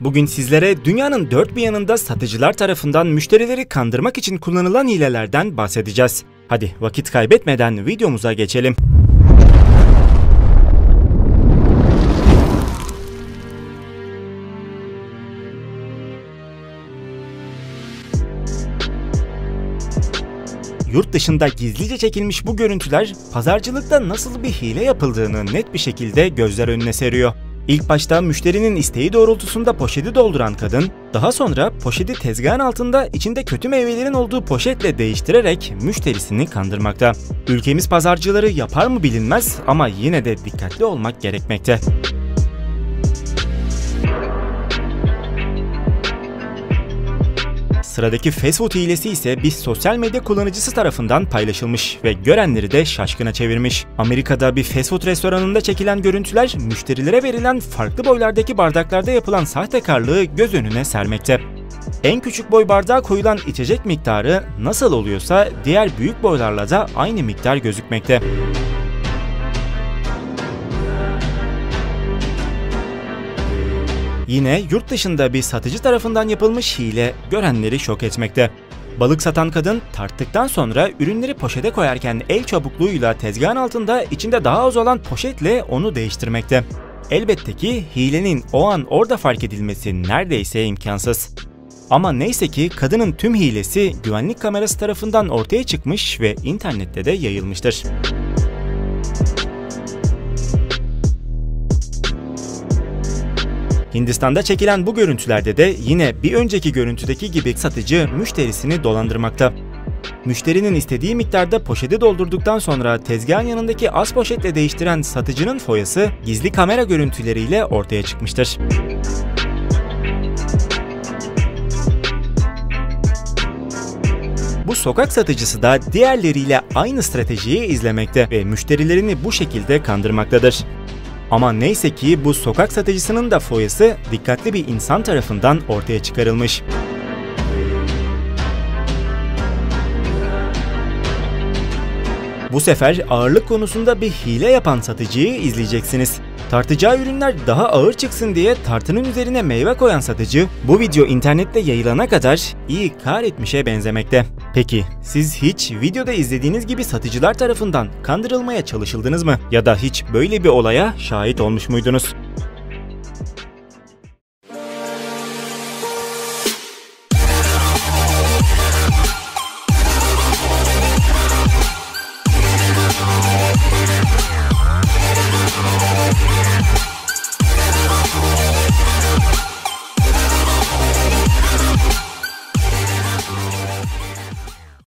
Bugün sizlere dünyanın dört bir yanında satıcılar tarafından müşterileri kandırmak için kullanılan hilelerden bahsedeceğiz. Hadi vakit kaybetmeden videomuza geçelim. Yurt dışında gizlice çekilmiş bu görüntüler pazarcılıkta nasıl bir hile yapıldığını net bir şekilde gözler önüne seriyor. İlk başta müşterinin isteği doğrultusunda poşeti dolduran kadın, daha sonra poşeti tezgahın altında içinde kötü meyvelerin olduğu poşetle değiştirerek müşterisini kandırmakta. Ülkemiz pazarcıları yapar mı bilinmez ama yine de dikkatli olmak gerekmekte. Sıradaki fast food hilesi ise bir sosyal medya kullanıcısı tarafından paylaşılmış ve görenleri de şaşkına çevirmiş. Amerika'da bir fast restoranında çekilen görüntüler müşterilere verilen farklı boylardaki bardaklarda yapılan sahtekarlığı göz önüne sermekte. En küçük boy bardağa koyulan içecek miktarı nasıl oluyorsa diğer büyük boylarla da aynı miktar gözükmekte. Yine yurt dışında bir satıcı tarafından yapılmış hile görenleri şok etmekte. Balık satan kadın tarttıktan sonra ürünleri poşete koyarken el çabukluğuyla tezgahın altında içinde daha az olan poşetle onu değiştirmekte. Elbette ki hilenin o an orada fark edilmesi neredeyse imkansız. Ama neyse ki kadının tüm hilesi güvenlik kamerası tarafından ortaya çıkmış ve internette de yayılmıştır. Hindistan'da çekilen bu görüntülerde de yine bir önceki görüntüdeki gibi satıcı müşterisini dolandırmakta. Müşterinin istediği miktarda poşeti doldurduktan sonra tezgahın yanındaki az poşetle değiştiren satıcının foyası gizli kamera görüntüleriyle ortaya çıkmıştır. Bu sokak satıcısı da diğerleriyle aynı stratejiyi izlemekte ve müşterilerini bu şekilde kandırmaktadır. Ama neyse ki bu sokak satıcısının da foyası dikkatli bir insan tarafından ortaya çıkarılmış. Bu sefer ağırlık konusunda bir hile yapan satıcıyı izleyeceksiniz. Tartacağı ürünler daha ağır çıksın diye tartının üzerine meyve koyan satıcı bu video internette yayılana kadar iyi kar etmişe benzemekte. Peki siz hiç videoda izlediğiniz gibi satıcılar tarafından kandırılmaya çalışıldınız mı? Ya da hiç böyle bir olaya şahit olmuş muydunuz?